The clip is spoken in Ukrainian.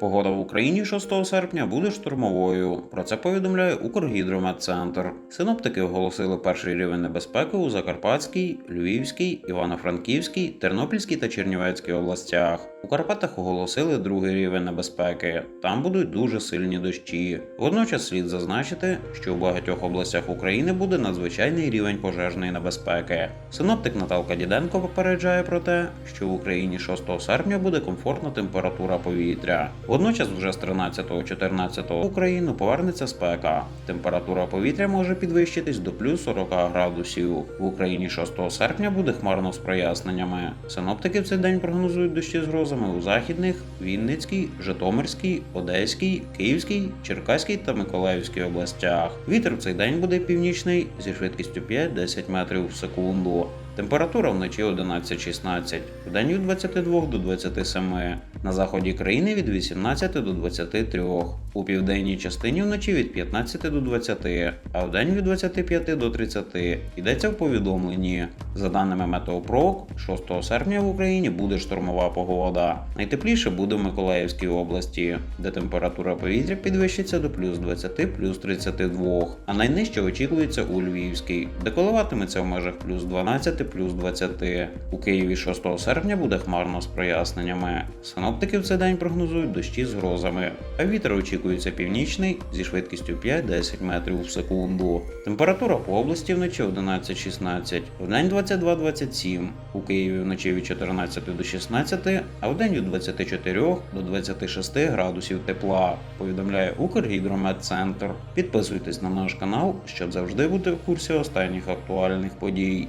Погода в Україні 6 серпня буде штурмовою. Про це повідомляє Укргідрометцентр. Синоптики оголосили перший рівень небезпеки у Закарпатській, Львівській, Івано-Франківській, Тернопільській та Чернівецькій областях. У Карпатах оголосили другий рівень небезпеки. Там будуть дуже сильні дощі. Водночас слід зазначити, що у багатьох областях України буде надзвичайний рівень пожежної небезпеки. Синоптик Наталка Діденко попереджає про те, що в Україні 6 серпня буде комфортна температура повітря. Водночас, вже з 13-14 в Україну повернеться спека. Температура повітря може підвищитись до плюс 40 градусів. В Україні 6 серпня буде хмарно з проясненнями. Синоптики в цей день прогнозують дощі з грозами у західних, Вінницькій, Житомирській, Одеській, Київській, Черкаській та Миколаївській областях. Вітер в цей день буде північний зі швидкістю 5-10 метрів в секунду. Температура вночі 11-16, вдень від 22 до 27, на заході країни від 18 до 23, у південній частині вночі від 15 до 20, а вдень від 25 до 30. Йдеться в повідомленні. За даними Метеопрок, 6 серпня в Україні буде штормова погода. Найтепліше буде в Миколаївській області, де температура повітря підвищиться до плюс 20 плюс 32, а найнижче очікується у Львівській, де коливатиметься в межах плюс 12 плюс 20. У Києві 6 серпня буде хмарно з проясненнями. Синоптики в цей день прогнозують дощі з грозами, а вітер очікується північний зі швидкістю 5-10 метрів в секунду. Температура по області вночі 11-16, вдень 22-27, у Києві вночі від 14 до 16, а вдень від 24 до 26 градусів тепла, повідомляє Укргідрометцентр. Підписуйтесь на наш канал, щоб завжди бути в курсі останніх актуальних подій.